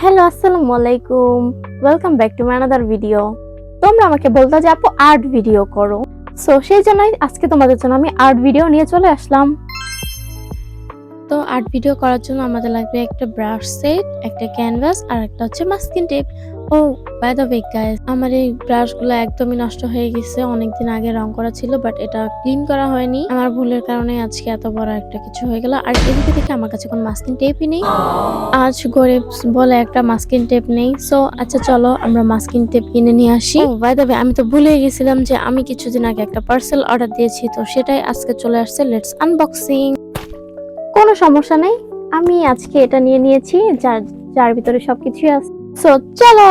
Hello, আসসালামু আলাইকুম। Welcome back to my another video তোমরা আমাকে বলতো যে আপু আর্ট ভিডিও করো। সো সেই জন্যই আজকে তোমাদের জন্য আমি আর্ট ভিডিও নিয়ে চলে আসলাম। তো আর্ট ভিডিও করার জন্য আমাদের লাগবে একটা ব্রাশ সেট একটা ক্যানভাস আর একটা হচ্ছে মাস্কিন টেপ ও বাই দ্য ওয়ে গাইস আমার এই ব্রাশগুলো একদমই নষ্ট হয়ে গেছে। অনেকদিন আগে রং করা ছিল বাট এটা ক্লিন করা হয়নি। আমার ভুলের কারণে আজকে এত বড় একটা কিছু হয়ে গেল। আর এদিকে দেখে আমার কাছে কোনো মাস্কিন টেপই নেই। আজ গরিব বলে একটা মাস্কিন টেপ নেই। সো আচ্ছা চলো আমরা মাস্কিন টেপ কিনে নিয়ে আসি। বাই দ্য ওয়ে আমি তো ভুলে গেছিলাম যে আমি কিছুদিন আগে একটা পার্সেল অর্ডার দিয়েছি, তো সেটাই আজকে চলে আসছে। লেটস আনবক্সিং কোনো সমস্যা নেই। আমি আজকে এটা নিয়ে নিয়েছি, যার যার ভিতরে সবকিছুই আছে। সো চলো!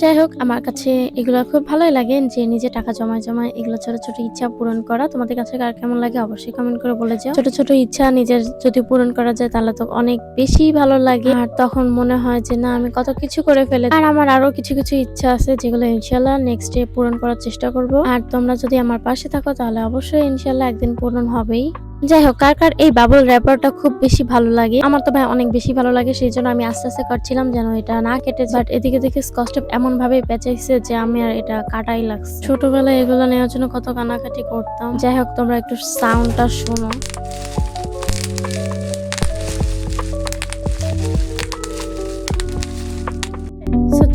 যাই হোক আমার কাছে এগুলো খুব ভালোই লাগে যে নিজে টাকা জমায় জমায় এগুলো ছোট ছোট ইচ্ছা পূরণ করা। তোমাদের কাছে কার কেমন লাগে অবশ্যই কমেন্ট করে বলে যাও। ছোট ছোট ইচ্ছা নিজের যদি পূরণ করা যায় তাহলে তো অনেক বেশি ভালো লাগে। আর তখন মনে হয় যে না আমি কত কিছু করে ফেলে আর আমার আরও কিছু কিছু ইচ্ছা আছে যেগুলো ইনশাল্লাহ নেক্সট ডে পূরণ করার চেষ্টা করব। আর তোমরা যদি আমার পাশে থাকো তাহলে অবশ্যই ইনশাল্লাহ একদিন পূরণ হবেই। যাই হোক কার কার এই বাবল র্যাপারটা খুব বেশি ভালো লাগে? আমার তো ভাই অনেক বেশি ভালো লাগে সেই জন্য আমি আস্তে আস্তে কাটছিলাম যেন এটা না কেটে বাট এদিকে দেখে স্কচ এমন ভাবে পেঁচাইছে যে আমি আর এটা কাটাই লাগছে। ছোটবেলায় এগুলো নেওয়ার জন্য কত কানাকাটি করতাম। যাই হোক তোমরা একটু সাউন্ডটা শোনো।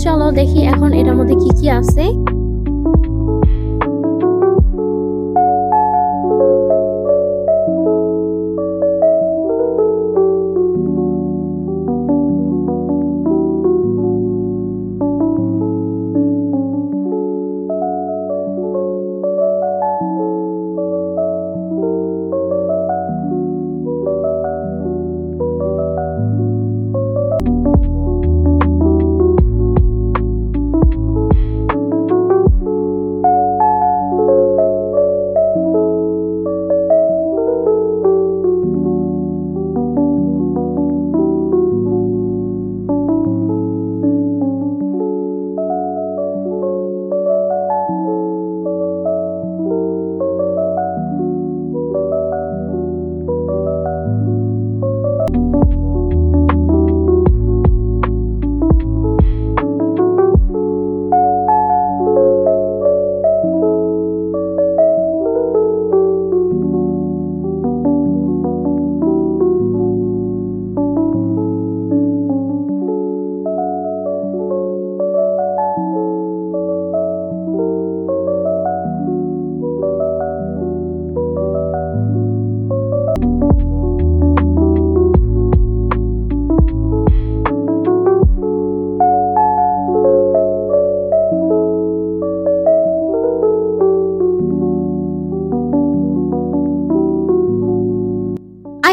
চলো দেখি এখন এটার মধ্যে কি কি আছে।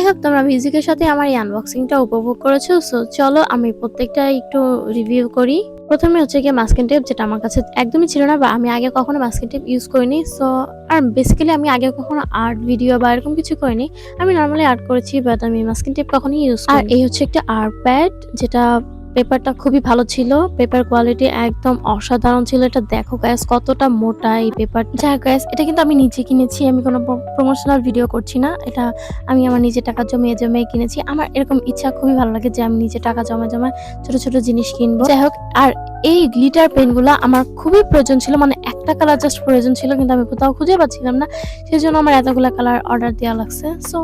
হোপ তোমরা মিউজিকের সাথে আমার এই আনবক্সিংটা উপভোগ করেছ সো চলো আমি প্রত্যেকটা একটু রিভিউ করি। প্রথমে হচ্ছে গিয়ে মাস্কিন টেপ যেটা আমার কাছে একদমই ছিল না বা আমি আগে কখনো মাস্কিন টেপ ইউজ করিনি সো আর বেসিক্যালি আমি আগে কখনো আর্ট ভিডিও বা এরকম কিছু করিনি। আমি নর্মালি আর্ট করেছি বাট আমি মাস্কিন টেপ কখনোই ইউজ আর এই হচ্ছে একটা আর্ট প্যাড যেটা পেপারটা খুবই ভালো ছিল। পেপার কোয়ালিটি একদম অসাধারণ ছিল। এটা দেখো গ্যাস কতটা মোটা এই পেপার যা গ্যাস এটা কিন্তু আমি নিজে কিনেছি। আমি কোনো প্রমোশনাল ভিডিও করছি না। এটা আমি আমার নিজে টাকা জমিয়ে জমিয়ে কিনেছি। আমার এরকম ইচ্ছা খুবই ভালো লাগে যে আমি নিজে টাকা জমা জমা ছোট ছোট জিনিস কিনবো। যাই হোক, আর এই গ্লিটার পেনগুলো আমার খুবই প্রয়োজন ছিল। মানে একটা কালার জাস্ট প্রয়োজন ছিল, কিন্তু আমি কোথাও খুঁজে পাচ্ছিলাম না। সেই জন্য আমার এতগুলো কালার অর্ডার দেওয়া লাগছে। সো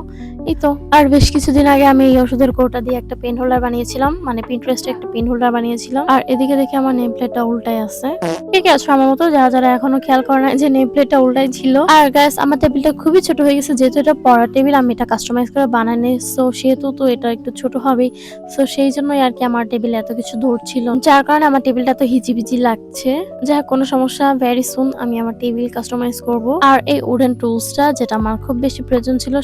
এই তো, আর বেশ কিছুদিন আগে আমি এই ওষুধের কৌটা দিয়ে একটা পেন হোল্ডার বানিয়েছিলাম মানে পিন্টারেস্টে একটা পেন হোল্ডার বানিয়েছিলাম। আর এদিকে দেখে আমার নেম প্লেটটা উল্টাই আছে। কে কে আছো, আমার মতো যারা যারা এখনও খেয়াল করে না যে নেম প্লেটটা উল্টাই ছিল। আর গ্যাস আমার টেবিলটা খুবই ছোট হয়ে গেছে, যেহেতু এটা পড়ার টেবিল, আমি এটা কাস্টমাইজ করে বানাইনি সো সেহেতু তো এটা একটু ছোট হবেই সো সেই জন্যই আর কি আমার টেবিলে এত কিছু ধরছিল যার কারণে আমার টেবিলটা তো হিজিবিজি লাগছে। যা কোনো সমস্যা ভেরি সুন আমি আমার টেবিল কাস্টমাইজ করব। আর এই উডেন টুলসটা যেটা আমার খুব বেশি প্রয়োজন ছিল,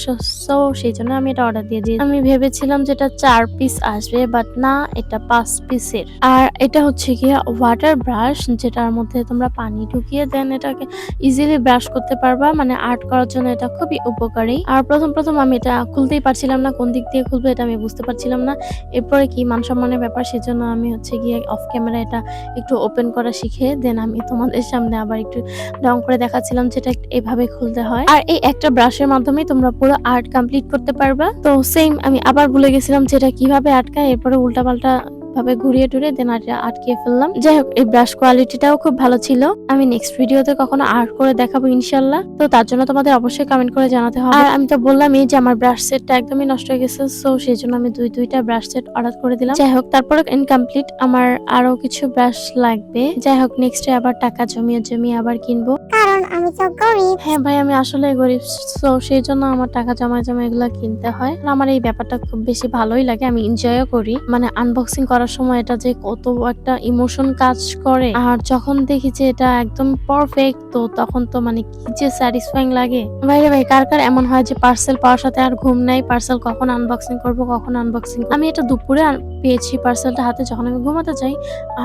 সো সেই জন্য আমি এটা অর্ডার দিয়ে দিই আমি ভেবেছিলাম যেটা চার পিস আসবে বাট না, এটা পাঁচ পিসের আর এটা হচ্ছে গিয়ে ওয়াটার ব্রাশ যেটার মধ্যে তোমরা পানি ঢুকিয়ে দেন এটাকে ইজিলি ব্রাশ করতে পারবা। মানে আর্ট করার জন্য এটা খুবই উপকারী। আর প্রথম প্রথম আমি এটা খুলতেই পারছিলাম না, কোন দিক দিয়ে খুলবো এটা আমি বুঝতে পারছিলাম না। এরপরে কি মান সম্মানের ব্যাপার, সেজন্য আমি হচ্ছে গিয়ে অফ ক্যামেরা এটা একটু ওপেন করা শিখে দেন আমি তোমাদের সামনে আবার একটু রং করে দেখাচ্ছিলাম যেটা এভাবে খুলতে হয়। আর এই একটা ব্রাশের মাধ্যমে তোমরা পুরো আর্ট কমপ্লিট করতে পারবা। তো সেম আমি আবার ভুলে গেছিলাম যেটা কীভাবে আটকায়, এরপরে উল্টাপাল্টা ভাবে ঘুরিয়ে টুরে দেন আটকিয়ে ফেললাম। যাই হোক এই ব্রাশ কোয়ালিটিটাও খুব ভালো ছিল। আমি নেক্সট ভিডিওতে কখনো আর্ট করে দেখাবো ইনশাল্লাহ তো তার জন্য তোমাদের অবশ্যই কমেন্ট করে জানাতে হবে। আর আমি তো বললামই যে আমার ব্রাশ সেটটা একদমই নষ্ট হয়ে গেছে সো সেই জন্য আমি দুই দুইটা ব্রাশ সেট অর্ডার করে দিলাম। যাই হোক তারপরে ইনকমপ্লিট আমার আরও কিছু ব্রাশ লাগবে। যাই হোক নেক্সটে আবার টাকা জমিয়ে জমিয়ে আবার কিনবো। কারণ আমি তো গরিব। হ্যাঁ ভাই আমি আসলে গরিব সো সেই জন্য আমার টাকা জমা জমা এগুলো কিনতে হয়। আমার এই ব্যাপারটা খুব বেশি ভালোই লাগে আমি এনজয়ও করি। মানে আনবক্সিং করার সময় এটা যে কত একটা ইমোশন কাজ করে। আর যখন দেখি যে এটা একদম পারফেক্ট তো তখন তো মানে কি যে স্যাটিসফাইং লাগে। ভাইরে ভাই, কার কার এমন হয় যে পার্সেল পাওয়ার সাথে আর ঘুম নাই? পার্সেল কখন আনবক্সিং করব, কখন আনবক্সিং আমি এটা দুপুরে পেয়েছি পার্সেলটা হাতে যখন আমি ঘুমাতে যাই।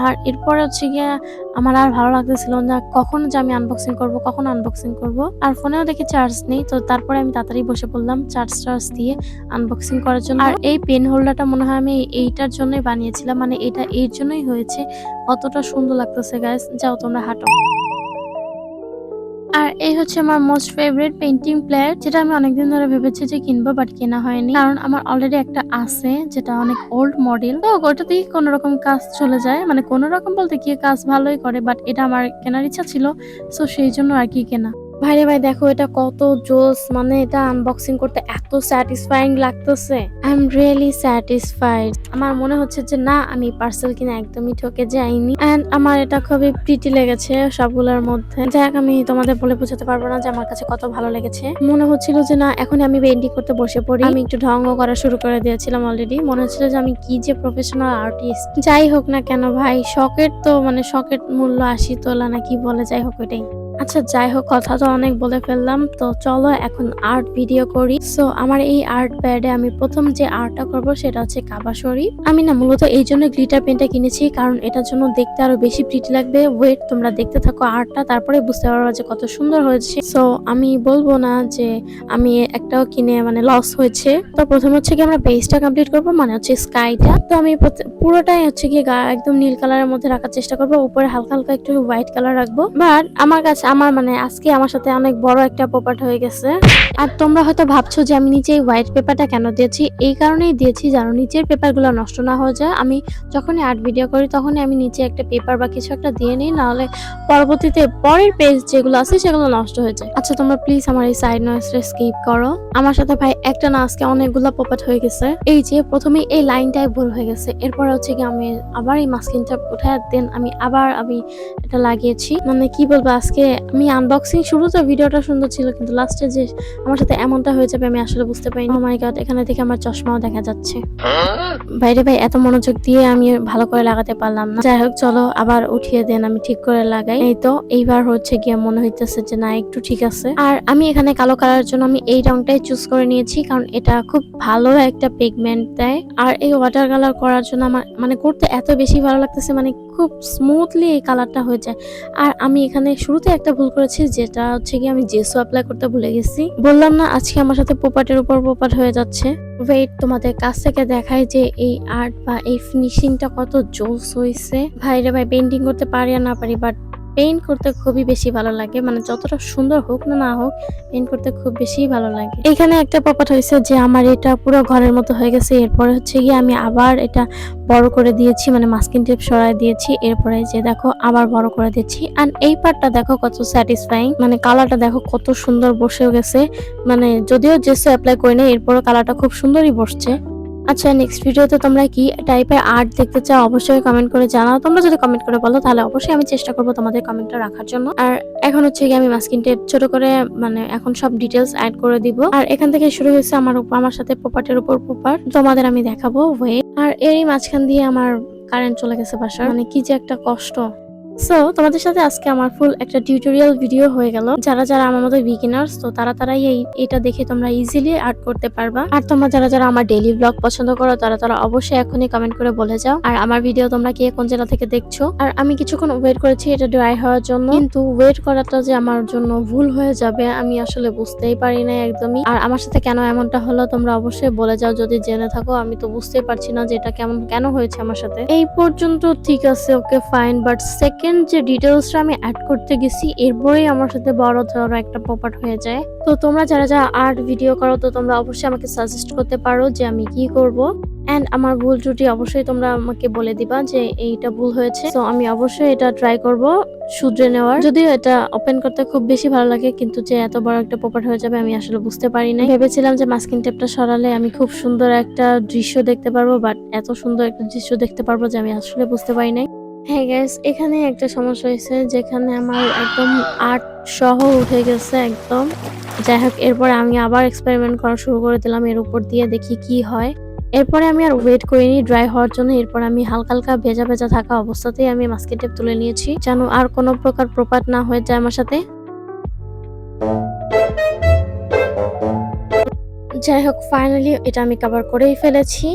আর এরপর হচ্ছে গিয়ে আমার আর ভালো লাগতেছিল না। কখন যে আমি আনবক্সিং করব, কখন আনবক্সিং করব। আর ফোনেও দেখি চার্জ নেই, তো তারপরে আমি তাড়াতাড়ি বসে পড়লাম চার্জ টার্জ দিয়ে আনবক্সিং করার জন্য। আর এই পেন হোল্ডারটা মনে হয় আমি এইটার জন্যই বানিয়েছিলাম মানে এটা এর জন্যই হয়েছে। কতটা সুন্দর লাগতেছে গাইস যাও তোমরা হাঁটো। আর এই হচ্ছে আমার মোস্ট ফেভারিট পেন্টিং প্লেয়ার যেটা আমি অনেকদিন ধরে ভেবেছি যে কিনবো বাট কেনা হয়নি। কারণ আমার অলরেডি একটা আছে, যেটা অনেক ওল্ড মডেল তো ওটাতেই কোনো রকম কাজ চলে যায়। মানে কোনো রকম বলতে কি কাজ ভালোই করে বাট এটা আমার কেনার ইচ্ছা ছিল সো সেই জন্য আর কি কেনা। ভাইরে ভাই, দেখো এটা কত জোস মানে এটা আনবক্সিং করতে এত স্যাটিসফাইং লাগতেছে। আই এম রিয়েলি স্যাটিসফাইড আমার মনে হচ্ছে যে না, আমি পার্সেল কিনে একদমই ঠকে যাইনি। এন্ড আমার এটা খুবই প্রিটি লেগেছে সবগুলোর মধ্যে। যাক, আমি তোমাদের বলে বোঝাতে পারব না যে আমার কাছে কত ভালো লেগেছে। মনে হচ্ছিল যে না এখন আমি বেন্ডি করতে বসে পড়ি। আমি একটু ঢঙ্গ করা শুরু করে দিয়েছিলাম অলরেডি মনে হচ্ছিল যে আমি কি যে প্রফেশনাল আর্টিস্ট যাই হোক না কেন ভাই, শখের তো মানে শখের মূল্য আশি তোলা না কি বলে, যাই হোক ওইটাই। আচ্ছা যাই হোক, কথা তো অনেক বলে ফেললাম। তো চলো, এখন আর্ট ভিডিও করি। সো আমার এই আর্ট প্যাডে আমি প্রথম যে আর্টটা করব, সেটা হচ্ছে কাবা শরীফ আমি না মূলত এই জন্য গ্লিটার পেনটা কিনেছি, কারণ এটার জন্য দেখতে আরও বেশি প্রিটি লাগবে। ওয়েট তোমরা দেখতে থাকো আর্টটা তারপরে বুঝতে পারবে যে কত সুন্দর হয়েছে। সো আমি বলব না যে আমি একটাও কিনে মানে লস হয়েছে। তো প্রথমে হচ্ছে কি আমরা বেসটা কমপ্লিট করব মানে হচ্ছে স্কাইটা তো আমি পুরোটাই হচ্ছে কি একদম নীল কালারের মধ্যে রাখার চেষ্টা করব। উপরে হালকা হালকা একটু হোয়াইট কালার রাখব। বাট আমার কাছে আমার মানে আজকে আমার সাথে অনেক বড় একটা পোপাট হয়ে গেছে। আর তোমরা হয়তো ভাবছ যে আমি নিচে এই হোয়াইট পেপারটা কেন দিয়েছি? এই কারণেই দিয়েছি যেন নিচের পেপারগুলো নষ্ট না হয়ে যায়। আমি যখনই আর্ট ভিডিও করি তখনই আমি নিচে একটা পেপার বা কিছু একটা দিয়ে নিই, নাহলে পরবর্তীতে পরের পেজ যেগুলো আছে সেগুলো নষ্ট হয়ে যায়। আচ্ছা তোমরা প্লিজ আমার এই সাইড নয়েসটা স্কিপ করো। আমার সাথে ভাই একটা না আজকে অনেকগুলো পোপাট হয়ে গেছে। এই যে প্রথমে এই লাইনটাই ভুল হয়ে গেছে। এরপর হচ্ছে কি আমি আবার এই মাস্কিনটা উঠায় দেন আমি আবার আমি এটা লাগিয়েছি। মানে কি বলব, আজকে আমি আনবক্সিং শুরুতে ভিডিওটা সুন্দর ছিল, কিন্তু লাস্টে যে আমার সাথে এমনটা হয়ে যাবে আমি আসলে বুঝতে পারিনি। মাই গড এখানে থেকে আমার চশমাও দেখা যাচ্ছে। বাইরে ভাই, এত মনোযোগ দিয়ে আমি ভালো করে লাগাতে পারলাম না। যাই হোক, চলো আবার উঠিয়ে দেন, আমি ঠিক করে লাগাই। এই তো, এইবার হচ্ছে গিয়ে মনে হইতেছে যে না, একটু ঠিক আছে। আর আমি এখানে কালো কালারের জন্য আমি এই রংটাই চুজ করে নিয়েছি, কারণ এটা খুব ভালো একটা পিগমেন্ট দেয়। আর এই ওয়াটার কালার করার জন্য আমার মানে করতে এত বেশি ভালো লাগতেছে মানে খুব স্মুথলি এই কালারটা হয়ে যায়। আর আমি এখানে শুরুতে একটা ভুল করেছি, যেটা হচ্ছে কি আমি জেসু অ্যাপ্লাই করতে ভুলে গেছি। বললাম না, আজকে আমার সাথে পোপাটের উপর পোপাট হয়ে যাচ্ছে। ওয়েট তোমাদের কাছ থেকে দেখায় যে এই আর্ট বা এই ফিনিশিংটা কত জোস হয়েছে ভাইরে ভাই পেন্টিং করতে পারি আর না পারি বাট পেইন্ট করতে খুবই বেশি ভালো লাগে। মানে যতটা সুন্দর হোক না না হোক পেইন্ট করতে খুব বেশি ভালো লাগে। এখানে একটা পপাট হয়েছে যে আমার এটা পুরো ঘরের মতো হয়ে গেছে। এরপরে হচ্ছে গিয়ে আমি আবার এটা বড় করে দিয়েছি মানে মাস্কিন টেপ সরাই দিয়েছি। এরপরে যে দেখো, আবার বড় করে দিচ্ছি। অ্যান্ড এই পার্টটা দেখো কত স্যাটিসফাইং মানে কালারটা দেখো কত সুন্দর বসেও গেছে। মানে যদিও জেসে অ্যাপ্লাই করি না এরপরে কালারটা খুব সুন্দরই বসছে। আচ্ছা নেক্সট ভিডিওতে তোমরা কি টাইপের আর্ট দেখতে চাও, অবশ্যই কমেন্ট করে জানাও। তোমরা যদি কমেন্ট করে বলো, তাহলে অবশ্যই আমি চেষ্টা করব তোমাদের কমেন্টটা রাখার জন্য। আর এখন হচ্ছে কি আমি মাস্কিন টেপ ছোট করে মানে এখন সব ডিটেলস অ্যাড করে দিব। আর এখান থেকে শুরু হয়েছে আমার আমার সাথে পোপাটের উপর পোপার তোমাদের আমি দেখাবো ওয়ে আর এরই মাঝখান দিয়ে আমার কারেন্ট চলে গেছে বাসার। মানে কি যে একটা কষ্ট। সো তোমাদের সাথে আজকে আমার ফুল একটা টিউটোরিয়াল ভিডিও হয়ে গেল। যারা যারা আমার মতো বিগিনার্স তো তারা তারাই এই, এটা দেখে তোমরা ইজিলি আর্ট করতে পারবা। আর তোমরা যারা যারা আমার ডেইলি ব্লগ পছন্দ করো, তারা তারা অবশ্যই এখনই কমেন্ট করে বলে যাও। আর আমার ভিডিও তোমরা কে কোন জেলা থেকে দেখছ? আর আমি কিছুক্ষণ ওয়েট করেছি এটা ড্রাই হওয়ার জন্য। কিন্তু ওয়েট করাটা যে আমার জন্য ভুল হয়ে যাবে, আমি আসলে বুঝতেই পারি না একদমই। আর আমার সাথে কেন এমনটা হলো, তোমরা অবশ্যই বলে যাও। যদি জেনে থাকো, আমি তো বুঝতেই পারছি না যে এটা কেমন, কেন হয়েছে আমার সাথে। এই পর্যন্ত ঠিক আছে okay fine but second second যে ডিটেলসটা আমি অ্যাড করতে গেছি, এরপরেই আমার সাথে বড় ধরো একটা পপাট হয়ে যায়। তো তোমরা যারা যারা আর্ট ভিডিও করো, তো তোমরা অবশ্যই আমাকে সাজেস্ট করতে পারো যে আমি কি করব। অ্যান্ড আমার ভুল ত্রুটি অবশ্যই তোমরা আমাকে বলে দিবা যে এইটা ভুল হয়েছে। তো আমি অবশ্যই এটা ট্রাই করব শুধরে নেওয়ার। যদিও এটা ওপেন করতে খুব বেশি ভালো লাগে, কিন্তু যে এত বড় একটা পপাট হয়ে যাবে আমি আসলে বুঝতে পারি না ভেবেছিলাম যে মাস্কিং টেপটা সরালে আমি খুব সুন্দর একটা দৃশ্য দেখতে পারব বাট এত সুন্দর একটা দৃশ্য দেখতে পারব যে আমি আসলে বুঝতে পারি নাই। হ্যাঁ গ্যাস এখানে একটা সমস্যা হয়েছে যেখানে আমার একদম আর্ট সহ উঠে গেছে একদম। যাই হোক, এরপরে আমি আবার এক্সপেরিমেন্ট করা শুরু করে দিলাম এর উপর দিয়ে দেখি কি হয়। এরপরে আমি আর ওয়েট করিনি ড্রাই হওয়ার জন্য। এরপর আমি হালকা হালকা ভেজা ভেজা থাকা অবস্থাতেই আমি মাস্কিং টেপ তুলে নিয়েছি, যেন আর কোনো প্রকার প্রপাত না হয়ে যায় আমার সাথে। যাই হোক ফাইনালি এটা আমি কভার করেই ফেলেছি।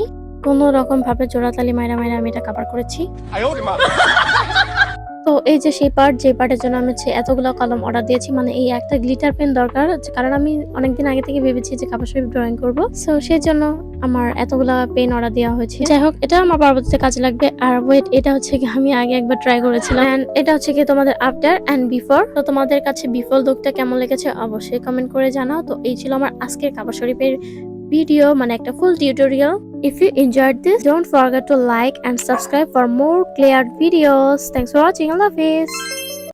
কোনো রকম ভাবে জোড়াতালি মাইরা মাইরা আমি এটা কভার করেছি। তো এই যে সেই পার্ট যে পার্টের জন্য আমি হচ্ছে এতগুলো কলম অর্ডার দিয়েছি মানে এই একটা গ্লিটার পেন দরকার কারণ আমি অনেকদিন আগে থেকে ভেবেছি যে কাপড় শরীফ ড্রয়িং করব। সো সেই জন্য আমার এতগুলো পেন অর্ডার দেওয়া হয়েছে। যাই হোক এটা আমার পরবর্তীতে কাজে লাগবে। আর ওয়েট এটা হচ্ছে কি আমি আগে একবার ট্রাই করেছিলাম। অ্যান্ড এটা হচ্ছে কি তোমাদের আফটার অ্যান্ড বিফোর তো তোমাদের কাছে বিফোর লুকটা কেমন লেগেছে অবশ্যই কমেন্ট করে জানাও। তো এই ছিল আমার আজকের কাপড় শরীফের ভিডিও মানে একটা full tutorial If you enjoyed this, don't forget to like and subscribe for more clear videos. Thanks for watching. I love Hafiz.